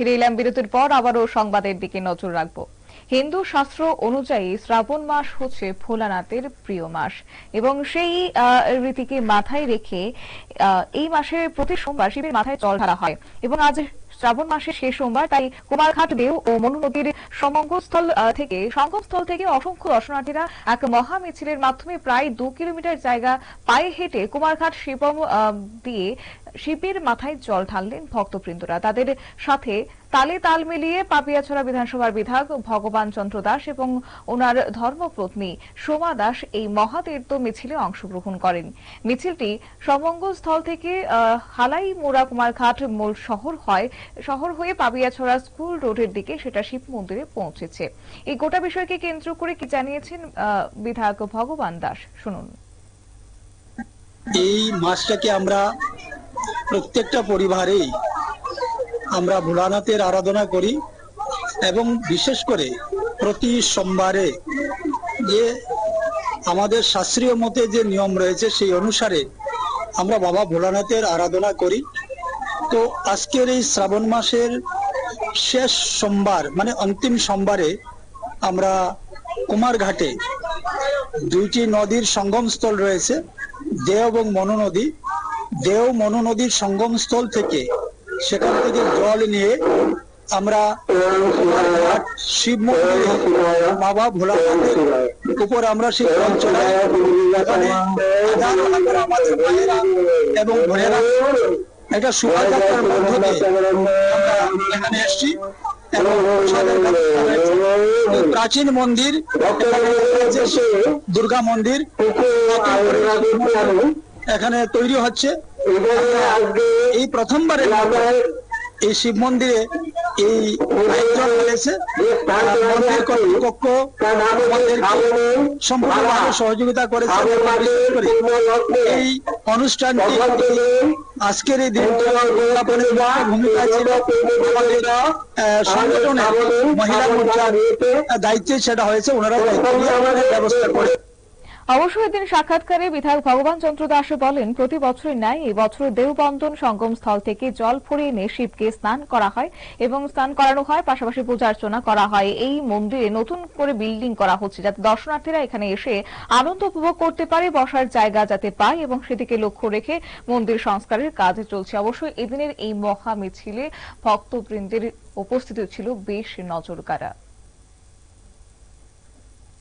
ফিরে এলাম বিরতির পর আবারও সংবাদের দিকে নজর রাখব। হিন্দু শাস্ত্র অনুযায়ী শ্রাবণ মাস হচ্ছে ভোলানাথের প্রিয় মাস এবং সেই রীতিকে মাথায় রেখে এই মাসে প্রতি সোমবার শিবের মাথায় জল ঢালা হয় এবং আজ শ্রাবণ মাসের শেষ সোমবার, তাই কুমারঘাট দেও ও মনু নদীর সমঙ্গস্থল থেকে সঙ্গমস্থল থেকে অসংখ্য দর্শনার্থীরা এক মহা মিছিলের মাধ্যমে প্রায় দু কিলোমিটার জায়গা পায়ে হেঁটে কুমারঘাট শিবম দিয়ে শিবের মাথায় জল ঢাললেন ভক্তবৃন্দরা। তাদের সাথে তালে তাল মিলিয়ে পাপিয়াছড়া বিধানসভার বিধায়ক ভগবান চন্দ্র দাস এবং ওনার ধর্মপত্নী সোমা দাস এই মহাতীর্থ মিছিলে অংশগ্রহণ করেন। মিছিলটি সমঙ্গস্থল থেকে হালাই মোড়া কুমারঘাট মূল শহর হয়, শহর হয়ে পাপিয়াছড়া স্কুল রোডের দিকে সেটা শিব মন্দিরে পৌঁছেছে। এই গোটা বিষয়কে কেন্দ্র করে কি জানিয়েছেন বিধায়ক ভগবান দাস? শুনুন। এই মাসটাকে আমরা প্রত্যেকটা পরিবারেই আমরা ভোলানাথের আরাধনা করি এবং বিশেষ করে প্রতি সোমবারে যে আমাদের শাস্ত্রীয় মতে যে নিয়ম রয়েছে সেই অনুসারে আমরা বাবা ভোলানাথের আরাধনা করি। তো আজকের এই শ্রাবণ মাসের শেষ সোমবার মানে অন্তিম সোমবারে আমরা কুমারঘাটে দুইটি নদীর সঙ্গমস্থল রয়েছে, দেও এবং মনু নদী। দেও মনো নদীর সঙ্গমস্থল থেকে সেখান থেকে জল নিয়ে আমরা শিব উপর আমরা সেই জল এবং একটা শোভাযাত্রার মধ্য দিয়ে আমরা এখানে এসেছি এবং প্রাচীন মন্দির দুর্গা মন্দির। এখানে তৈরি হচ্ছে। এই প্রথমবারের মতো এই শিব মন্দিরে এই আয়োজন হয়েছে। মন্দির কর্তৃপক্ষ সম্পূর্ণভাবে সহযোগিতা করেছে। এই অনুষ্ঠানটি আজকের এই দিনটি ভূমিকা ছিল। আমাদের সংগঠনের মহিলা মোর্চার দায়িত্বে সেটা হয়েছে। ওনারা ব্যবস্থা করে অবশ্য এদিন সাক্ষাৎকারে বিধায়ক ভগবান চন্দ্র দাস বলেন, প্রতি বছরের ন্যায় এই বছর দেওবন্দন সঙ্গম স্থল থেকে জল ফুরিয়ে এনে শিবকে স্নান করা হয় এবং স্নান করানো হয়, পাশাপাশি পূজা অর্চনা করা হয়। এই মন্দিরে নতুন করে বিল্ডিং করা হচ্ছে যাতে দর্শনার্থীরা এখানে এসে আনন্দ উপভোগ করতে পারে, বসার জায়গা যাতে পায় এবং সেদিকে লক্ষ্য রেখে মন্দির সংস্কারের কাজ চলছে। অবশ্য এদিনের এই মহা মিছিলে ভক্তবৃন্দের উপস্থিতি ছিল বেশ নজর কাড়া